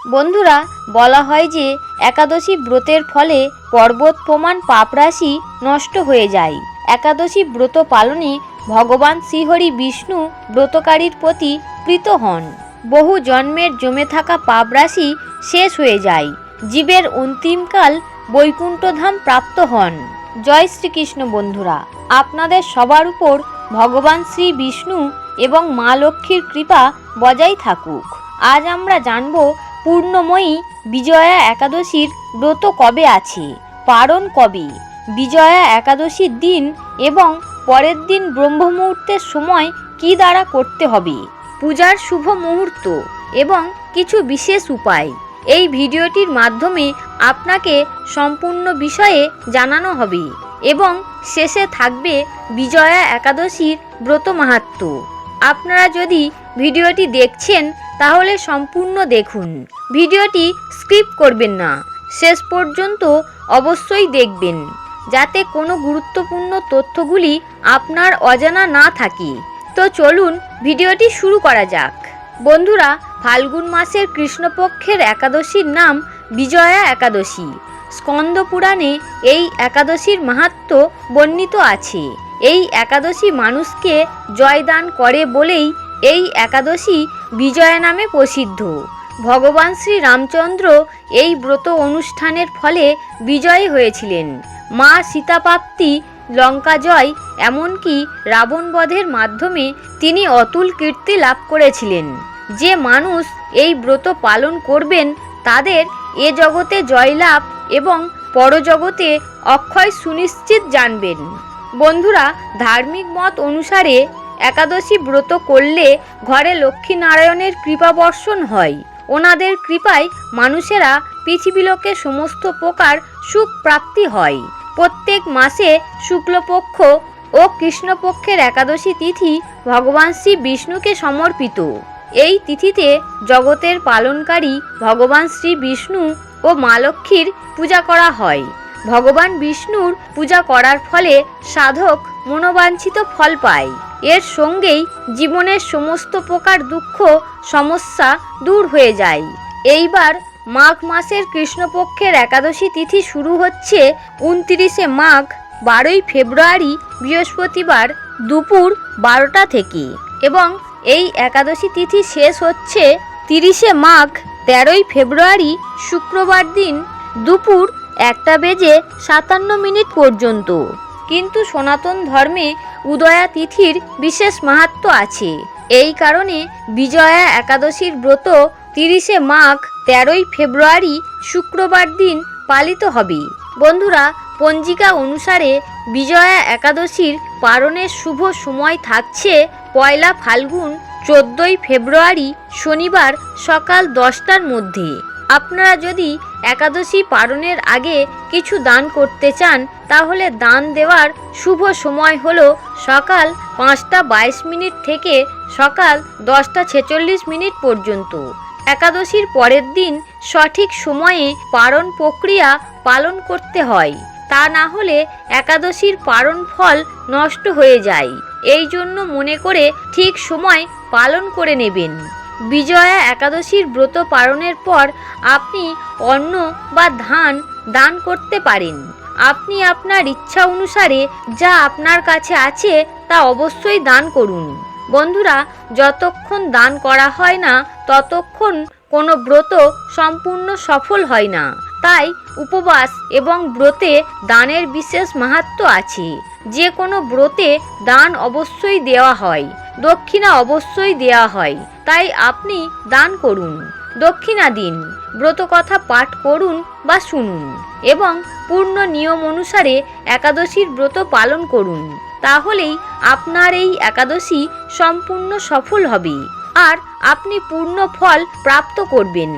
বন্ধুরা, বলা হয় যে একাদশী ব্রতের ফলে পর্বত প্রমাণ পাপরাশি নষ্ট হয়ে যায়। একাদশী ব্রত পালনে ভগবান শ্রীহরি বিষ্ণু ব্রতকারীর প্রতি প্রীত হন। বহু জন্মের জমে থাকা পাপরাশি শেষ হয়ে যায়। জীবের অন্তিমকাল বৈকুণ্ঠধাম প্রাপ্ত হন। জয় শ্রীকৃষ্ণ বন্ধুরা, আপনাদের সবার উপর ভগবান শ্রী বিষ্ণু এবং মা লক্ষ্মীর কৃপা বজায় থাকুক। আজ আমরা জানব পূর্ণময়ী বিজয়া একাদশীর ব্রত কবে আছে? পারণ কবে? বিজয়া একাদশীর দিন এবং পরের দিন ব্রহ্ম মুহূর্তের সময় কি দ্বারা করতে হবে? পূজার শুভ মুহূর্ত এবং কিছু বিশেষ উপায়। এই ভিডিওটির মাধ্যমে আপনাকে সম্পূর্ণ বিষয়ে জানানো হবে এবং শেষে থাকবে বিজয়া একাদশীর ব্রত মাহাত্ম্য। আপনারা যদি ভিডিওটি দেখছেন তাহলে সম্পূর্ণ দেখুন। ভিডিওটি স্কিপ করবেন না। শেষ পর্যন্ত অবশ্যই দেখবেন, যাতে কোনো গুরুত্বপূর্ণ তথ্যগুলি আপনার অজানা না থাকে। তো চলুন ভিডিওটি শুরু করা যাক। বন্ধুরা, ফাল্গুন মাসের কৃষ্ণপক্ষের একাদশীর নাম বিজয়া একাদশী। স্কন্দ পুরাণে এই একাদশীর মাহাত্ম্য বর্ণিত আছে। এই একাদশী মানুষকে জয়দান করে বলেই এই একাদশী বিজয়া নামে প্রসিদ্ধ। ভগবান শ্রী রামচন্দ্র এই ব্রত অনুষ্ঠানের ফলে বিজয়ী হয়েছিলেন। মা সীতাপ্রাপ্তি লঙ্কা জয় এমনকি রাবণ বধের মাধ্যমে তিনি অতুল কীর্তি লাভ করেছিলেন। যে মানুষ এই ব্রত পালন করবেন, তাদের এ জগতে জয়লাভ এবং পরজগতে অক্ষয় সুনিশ্চিত জানবেন। বন্ধুরা, ধার্মিক মত অনুসারে একাদশী ব্রত করলে ঘরে লক্ষ্মীনারায়ণের কৃপা বর্ষণ হয়। ওনাদের কৃপায় মানুষেরা পৃথিবীলোকে সমস্ত প্রকার সুখ প্রাপ্তি হয়। প্রত্যেক মাসে শুক্লপক্ষ ও কৃষ্ণপক্ষের একাদশী তিথি ভগবান শ্রী বিষ্ণুকে সমর্পিত। এই তিথিতে জগতের পালনকারী ভগবান শ্রী বিষ্ণু ও মা লক্ষ্মীর পূজা করা হয়। ভগবান বিষ্ণুর পূজা করার ফলে সাধক মনোবাঞ্ছিত ফল পায়। এর সঙ্গেই জীবনের সমস্ত প্রকার দুঃখ, সমস্যা দূর হয়ে যায়। এইবার মাঘ মাসের কৃষ্ণপক্ষের একাদশী তিথি শুরু হচ্ছে উনত্রিশে মাঘ, বারোই ফেব্রুয়ারি, বৃহস্পতিবার দুপুর বারোটা থেকে। এবং এই একাদশী তিথি শেষ হচ্ছে তিরিশে মাঘ, তেরোই ফেব্রুয়ারি, শুক্রবার দিন দুপুর একটা বেজে সাতান্ন মিনিট পর্যন্ত। কিন্তু সনাতন ধর্মে উদয়া তিথির বিশেষ মাহাত্ম আছে। এই কারণে বিজয়া একাদশীর ব্রত তিরিশে মাঘ, তেরোই ফেব্রুয়ারি, শুক্রবার দিন পালিত হবে। বন্ধুরা, পঞ্জিকা অনুসারে বিজয়া একাদশীর পালনের শুভ সময় থাকছে পয়লা ফাল্গুন, চোদ্দোই ফেব্রুয়ারি, শনিবার সকাল দশটার মধ্যে। আপনারা যদি একাদশী পালনের আগে কিছু দান করতে চান, তাহলে দান দেওয়ার শুভ সময় হল সকাল পাঁচটা বাইশ মিনিট থেকে সকাল দশটা ছেচল্লিশ মিনিট পর্যন্ত। একাদশীর পরের দিন সঠিক সময়ে পালন প্রক্রিয়া পালন করতে হয়। তা না হলে একাদশীর পালন ফল নষ্ট হয়ে যায়। এই জন্য মনে করে ঠিক সময় পালন করে নেবেন। বিজয়া একাদশীর ব্রত পালনের পর আপনি অন্ন বা ধান দান করতে পারেন। আপনি আপনার ইচ্ছা অনুসারে যা আপনার কাছে আছে তা অবশ্যই দান করুন। বন্ধুরা, যতক্ষণ দান করা হয় না, ততক্ষণ কোনো ব্রত সম্পূর্ণ সফল হয় না। তাই উপবাস এবং ব্রতে দানের বিশেষ মাহাত্ম আছে। যে কোনো ব্রতে দান অবশ্যই দেওয়া হয়, দক্ষিণা অবশ্যই দেওয়া হয়, তাই আপনি দান করুন। দক্ষিণা দিন ব্রত কথা পাঠ করুন বা শুনুন এবং পূর্ণ নিয়ম অনুসারে একাদশীর ব্রত পালন করুন, তাহলেই আপনার এই একাদশী সম্পূর্ণ সফল হবে। আর আপনি পূর্ণ ফল প্রাপ্ত করবেন,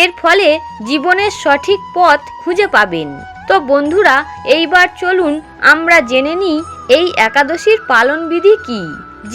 এর ফলে জীবনের সঠিক পথ খুঁজে পাবেন। তো বন্ধুরা, এইবার চলুন আমরা জেনে নিই এই একাদশীর পালনবিধি কি।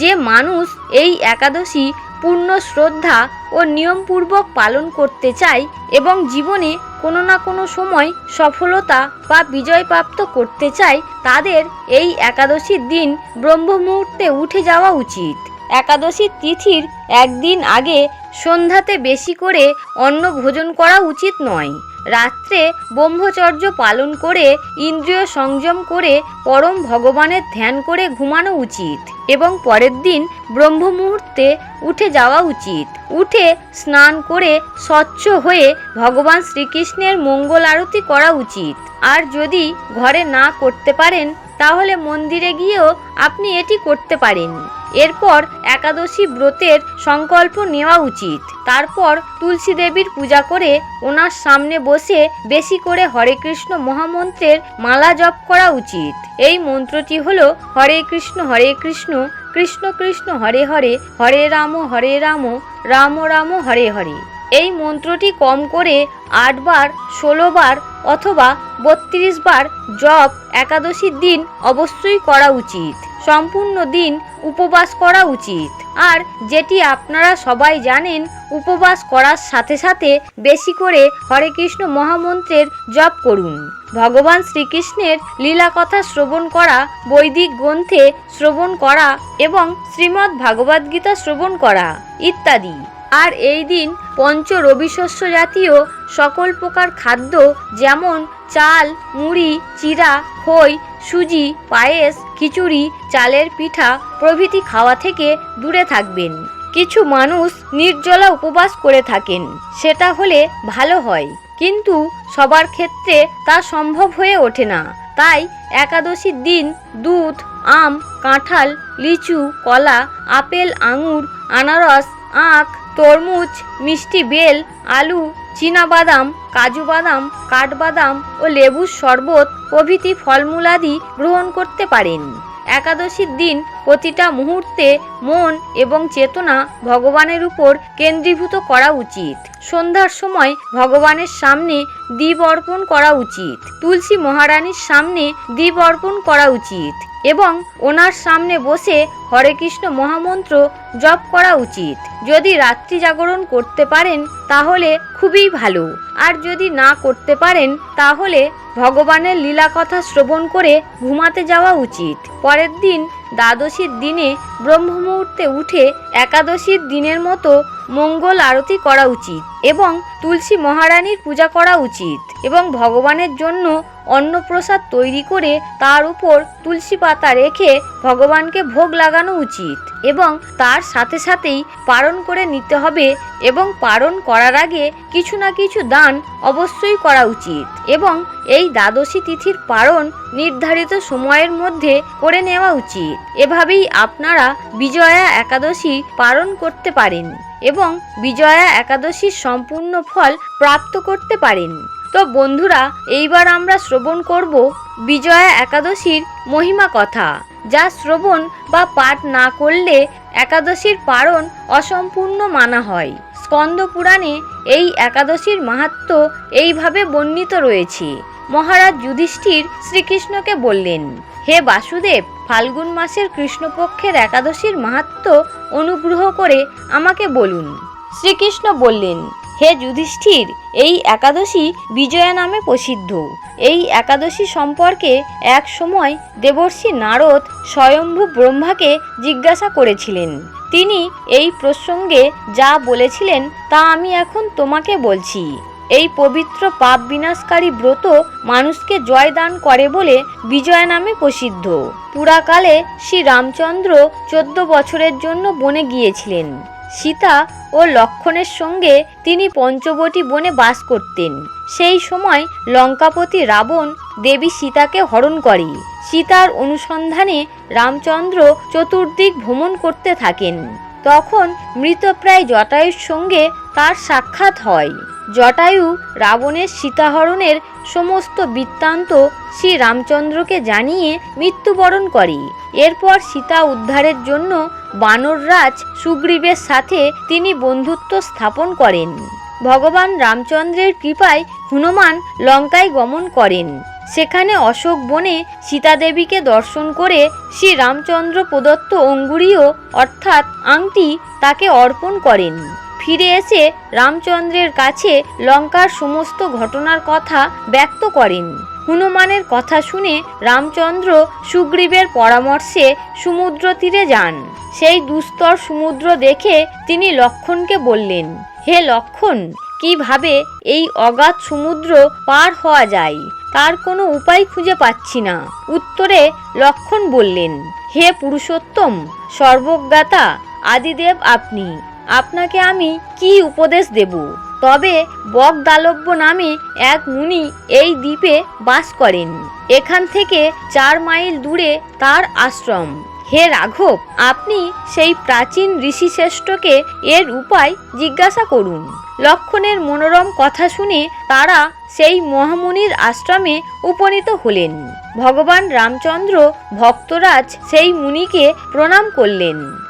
যে মানুষ এই একাদশী পূর্ণ শ্রদ্ধা ও নিয়মপূর্বক পালন করতে চায় এবং জীবনে কোনো না কোনো সময় সফলতা বা বিজয় প্রাপ্ত করতে চায়, তাদের এই একাদশীর দিন ব্রহ্ম মুহূর্তে উঠে যাওয়া উচিত। একাদশীর তিথির একদিন আগে সন্ধ্যাতে বেশি করে অন্ন ভোজন করা উচিত নয়। রাত্রে ব্রহ্মচর্য পালন করে ইন্দ্রিয় সংযম করে পরম ভগবানের ধ্যান করে ঘুমানো উচিত এবং পরের দিন ব্রহ্ম মুহূর্তে উঠে যাওয়া উচিত। উঠে স্নান করে স্বচ্ছ হয়ে ভগবান শ্রীকৃষ্ণের মঙ্গল আরতি করা উচিত। আর যদি ঘরে না করতে পারেন, তাহলে মন্দিরে গিয়েও আপনি এটি করতে পারেন। এরপর একাদশী ব্রতের সংকল্প নেওয়া উচিত। তারপর তুলসী দেবীর পূজা করে ওনার সামনে বসে বেশি করে হরে কৃষ্ণ মহামন্ত্রের মালা জপ করা উচিত। এই মন্ত্রটি হল, হরে কৃষ্ণ হরে কৃষ্ণ কৃষ্ণ কৃষ্ণ, হরে হরে হরে রাম হরে রাম রাম রাম, হরে হরে। এই মন্ত্রটি কম করে আটবার ষোলোবার অথবা বত্রিশ বার জপ একাদশীর দিন অবশ্যই করা উচিত। সম্পূর্ণ দিন উপবাস করা উচিত। আর যেটি আপনারা সবাই জানেন, উপবাস করার সাথে সাথে বেশি করে হরে কৃষ্ণ মহামন্ত্রের জপ করুন। ভগবান শ্রীকৃষ্ণের লীলা কথা শ্রবণ করা, বৈদিক গ্রন্থে শ্রবণ করা এবং শ্রীমদ্ ভাগবত গীতা শ্রবণ করা ইত্যাদি। আর এই দিন পঞ্চ রবিশস্য জাতীয় সকল প্রকার খাদ্য যেমন চাল, মুড়ি চিরা খই সুজি, পায়েস, খিচুড়ি, চালের পিঠা প্রভৃতি খাওয়া থেকে দূরে থাকবেন। কিছু মানুষ নির্জলা উপবাস করে থাকেন, সেটা হলে ভালো হয়। কিন্তু সবার ক্ষেত্রে তা সম্ভব হয়ে ওঠে না। তাই একাদশীর দিন দুধ, আম, কাঁঠাল, লিচু, কলা, আপেল, আঙুর, আনারস, আখ, তরমুজ, মিষ্টি বেল, আলু বাদাম কাজু বাদাম কাঠবাদাম ও লেবুর শরবত প্রভৃতি ফলমূলাদি গ্রহণ করতে পারেন। একাদশীর দিন প্রতিটা মুহূর্তে মন এবং চেতনা ভগবানের উপর কেন্দ্রীভূত করা উচিত। সন্ধ্যার সময় ভগবানের সামনে দ্বীপ অর্পণ করা উচিত। তুলসী মহারানীর সামনে দ্বীপ অর্পণ করা উচিত এবং ওনার সামনে বসে হরে কৃষ্ণ মহামন্ত্র জপ করা উচিত। যদি রাত্রি জাগরণ করতে পারেন, তাহলে খুবই ভালো। আর যদি না করতে পারেন, তাহলে ভগবানের লীলা কথা শ্রবণ করে ঘুমাতে যাওয়া উচিত। পরের দিন দ্বাদশীর দিনে ব্রহ্ম মুহূর্তে উঠে একাদশীর দিনের মতো মঙ্গল আরতি করা উচিত এবং তুলসী মহারানীর পূজা করা উচিত এবং ভগবানের জন্য অন্নপ্রসাদ তৈরি করে তার উপর তুলসী পাতা রেখে ভগবানকে ভোগ লাগানো উচিত এবং তার সাথে সাথেই পালন করে নিতে হবে এবং পালন করার আগে কিছু না কিছু দান অবশ্যই করা উচিত এবং এই দ্বাদশী তিথির পালন নির্ধারিত সময়ের মধ্যে করে নেওয়া উচিত। এভাবেই আপনারা বিজয়া একাদশী পালন করতে পারেন এবং বিজয়া একাদশীর সম্পূর্ণ ফল প্রাপ্ত করতে পারেন। তো বন্ধুরা, এইবার আমরা শ্রবণ করব বিজয়া একাদশীর মহিমা কথা, যা শ্রবণ বা পাঠ না করলে একাদশীর পারণ অসম্পূর্ণ মানা হয়। স্কন্দ পুরাণে এই একাদশীর মাহাত্ম এইভাবে বর্ণিত রয়েছে। মহারাজ যুধিষ্ঠির শ্রীকৃষ্ণকে বললেন, হে বাসুদেব, ফাল্গুন মাসের কৃষ্ণপক্ষের একাদশীর মাহাত্ম অনুগ্রহ করে আমাকে বলুন। শ্রীকৃষ্ণ বললেন হে যুধিষ্ঠির, এই একাদশী বিজয়া নামে প্রসিদ্ধ। এই একাদশী সম্পর্কে এক সময় দেবর্ষি নারদ স্বয়ম্ভু ব্রহ্মাকে জিজ্ঞাসা করেছিলেন। তিনি এই প্রসঙ্গে যা বলেছিলেন তা আমি এখন তোমাকে বলছি। এই পবিত্র পাপ বিনাশকারী ব্রত মানুষকে জয় দান করে বলে বিজয় নামে প্রসিদ্ধ। পুরাকালে শ্রী রামচন্দ্র চোদ্দ বছরের জন্য বনে গিয়েছিলেন। সীতা ও লক্ষণের সঙ্গে তিনি পঞ্চবটী বনে বাস করতেন। সেই সময় লঙ্কাপতি রাবণ দেবী সীতাকে হরণ করে। সীতার অনুসন্ধানে রামচন্দ্র চতুর্দিক ভ্রমণ করতে থাকেন। তখন মৃতপ্রায় জটায়ুর সঙ্গে তার সাক্ষাৎ হয়। জটায়ু রাবণের সীতাহরণের সমস্ত বৃত্তান্ত শ্রী রামচন্দ্রকে জানিয়ে মৃত্যুবরণ করে। এরপর সীতা উদ্ধারের জন্য বানররাজ সুগ্রীবের সাথে তিনি বন্ধুত্ব স্থাপন করেন। ভগবান রামচন্দ্রের কৃপায় হনুমান লঙ্কায় গমন করেন। সেখানে অশোক বনে সীতাদেবীকে দর্শন করে শ্রী রামচন্দ্র প্রদত্ত অঙ্গুরীয় অর্থাৎ আংটি তাকে অর্পণ করেন। ফিরে এসে রামচন্দ্রের কাছে লঙ্কার সমস্ত ঘটনার কথা ব্যক্ত করেন। হনুমানের কথা শুনে রামচন্দ্র সুগ্রীবের পরামর্শে সমুদ্র তীরে যান। সেই দুস্তর সমুদ্র দেখে তিনি লক্ষণকে বললেন, হে লক্ষণ, কীভাবে এই অগাধ সমুদ্র পার হওয়া যায়? তার কোনো উপায় খুঁজে পাচ্ছি না। উত্তরে লক্ষণ বললেন, হে পুরুষোত্তম, সর্বজ্ঞাতা, আদিদেব আপনি আপনাকে আমি কি উপদেশ দেব? তবে বকদালব্য নামে এক মুনি এই দ্বীপে বাস করেন। এখান থেকে চার মাইল দূরে তার আশ্রম। হে রাঘব, আপনি সেই প্রাচীন ঋষিশ্রেষ্ঠকে এর উপায় জিজ্ঞাসা করুন। লক্ষণের মনোরম কথা শুনে তারা সেই মহামুনির আশ্রমে উপনীত হলেন। ভগবান রামচন্দ্র ভক্তরাজ সেই মুনিকে প্রণাম করলেন।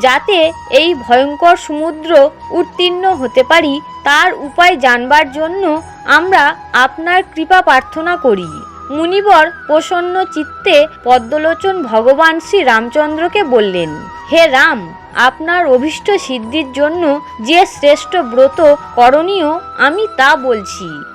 যাতে এই ভয়ঙ্কর সমুদ্র উত্তীর্ণ হতে পারি, তার উপায় জানবার জন্য আমরা আপনার কৃপা প্রার্থনা করি। মুনিবর প্রসন্ন চিত্তে পদ্মলোচন ভগবান শ্রী রামচন্দ্রকে বললেন, হে রাম, আপনার অভীষ্ট সিদ্ধির জন্য যে শ্রেষ্ঠ ব্রত করণীয়, আমি তা বলছি।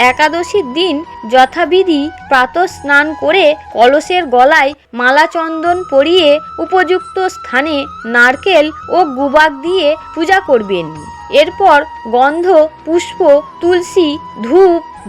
একাদশীর দিন যথাবিধি প্রাতঃ স্নান করে কলসের গলায় মালা চন্দন পরিয়ে উপযুক্ত স্থানে নারকেল ও গুবাক দিয়ে পূজা করবেন। এরপর গন্ধ, পুষ্প, তুলসী, ধূপ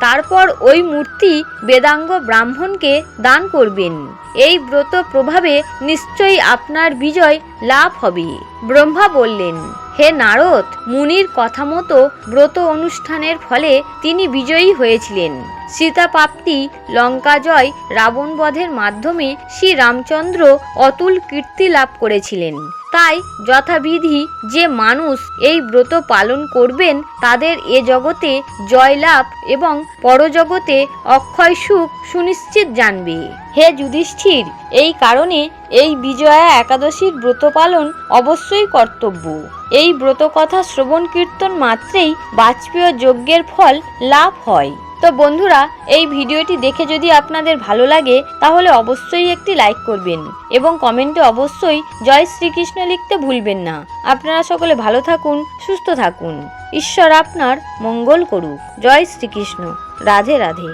তারপর ওই মূর্তি বেদাঙ্গ ব্রাহ্মণকে দান করবেন। এই ব্রত প্রভাবে নিশ্চয়ই আপনার বিজয় লাভ হবে। ব্রহ্মা বললেন, হে নারদ, মুনির কথা মতো ব্রত অনুষ্ঠানের ফলে তিনি বিজয়ী হয়েছিলেন। সীতা প্রাপ্তি লঙ্কা জয় রাবণ বধের মাধ্যমে শ্রী রামচন্দ্র অতুল কীর্তি লাভ করেছিলেন। তাই যথাবিধি যে মানুষ এই ব্রত পালন করবেন, তাদের এ জগতে জয়লাভ এবং পরজগতে অক্ষয় সুখ সুনিশ্চিত জানবে। হে যুধিষ্ঠির, এই কারণে এই বিজয়া একাদশীর ব্রত পালন অবশ্যই কর্তব্য। এই ব্রত কথা শ্রবণ কীর্তন মাত্রেই বাজপেয় যজ্ঞের ফল লাভ হয়। তো বন্ধুরা, এই ভিডিওটি দেখে যদি আপনাদের ভালো লাগে, তাহলে অবশ্যই একটি লাইক করবেন এবং কমেন্টে অবশ্যই জয় শ্রীকৃষ্ণ লিখতে ভুলবেন না। আপনারা সকলে ভালো থাকুন, সুস্থ থাকুন। ঈশ্বর আপনার মঙ্গল করুক। জয় শ্রীকৃষ্ণ। রাধে রাধে।